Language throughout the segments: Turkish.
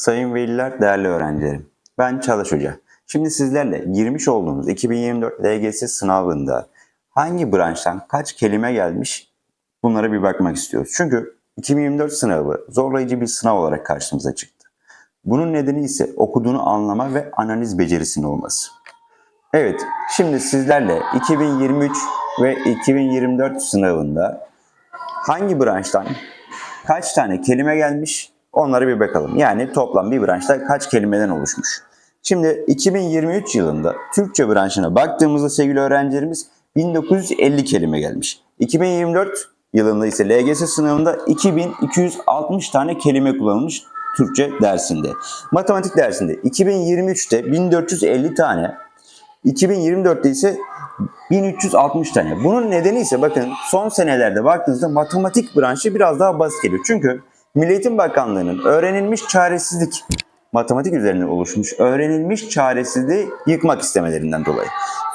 Sayın veliler, değerli öğrencilerim. Ben Çağdaş Hoca. Şimdi sizlerle girmiş olduğumuz 2024 LGS sınavında hangi branştan kaç kelime gelmiş bunlara bir bakmak istiyoruz. Çünkü 2024 sınavı zorlayıcı bir sınav olarak karşımıza çıktı. Bunun nedeni ise okuduğunu anlama ve analiz becerisinin olması. Evet, şimdi sizlerle 2023 ve 2024 sınavında hangi branştan kaç tane kelime gelmiş onlara bir bakalım. Yani toplam bir branşta kaç kelimeden oluşmuş. Şimdi 2023 yılında Türkçe branşına baktığımızda sevgili öğrencilerimiz 1950 kelime gelmiş. 2024 yılında ise LGS sınavında 2260 tane kelime kullanılmış Türkçe dersinde. Matematik dersinde 2023'te 1450 tane, 2024'te ise 1360 tane. Bunun nedeni ise bakın son senelerde baktığınızda matematik branşı biraz daha basit geliyor. Çünkü Milli Eğitim Bakanlığı'nın öğrenilmiş çaresizlik matematik üzerine oluşmuş öğrenilmiş çaresizliği yıkmak istemelerinden dolayı.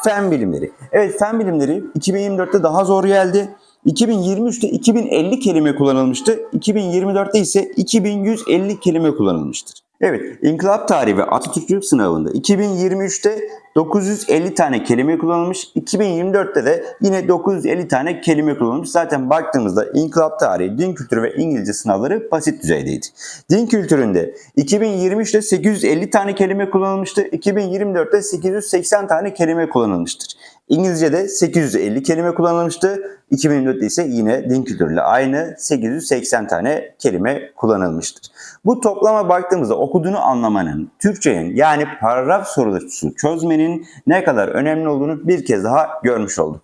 Fen bilimleri. Evet fen bilimleri 2024'te daha zor geldi. 2023'te 2050 kelime kullanılmıştı. 2024'te ise 2150 kelime kullanılmıştır. Evet, İnkılap Tarihi ve Atatürkçülük sınavında 2023'te 950 tane kelime kullanılmış, 2024'te de yine 950 tane kelime kullanılmış. Zaten baktığımızda İnkılap Tarihi, Din Kültürü ve İngilizce sınavları basit düzeydeydi. Din Kültüründe 2023'te 850 tane kelime kullanılmıştı, 2024'te 880 tane kelime kullanılmıştır. İngilizce'de 850 kelime kullanılmıştı. 2024'te ise yine din kültürüyle aynı 880 tane kelime kullanılmıştır. Bu toplama baktığımızda okuduğunu anlamanın, Türkçenin yani paragraf sorusu çözmenin ne kadar önemli olduğunu bir kez daha görmüş olduk.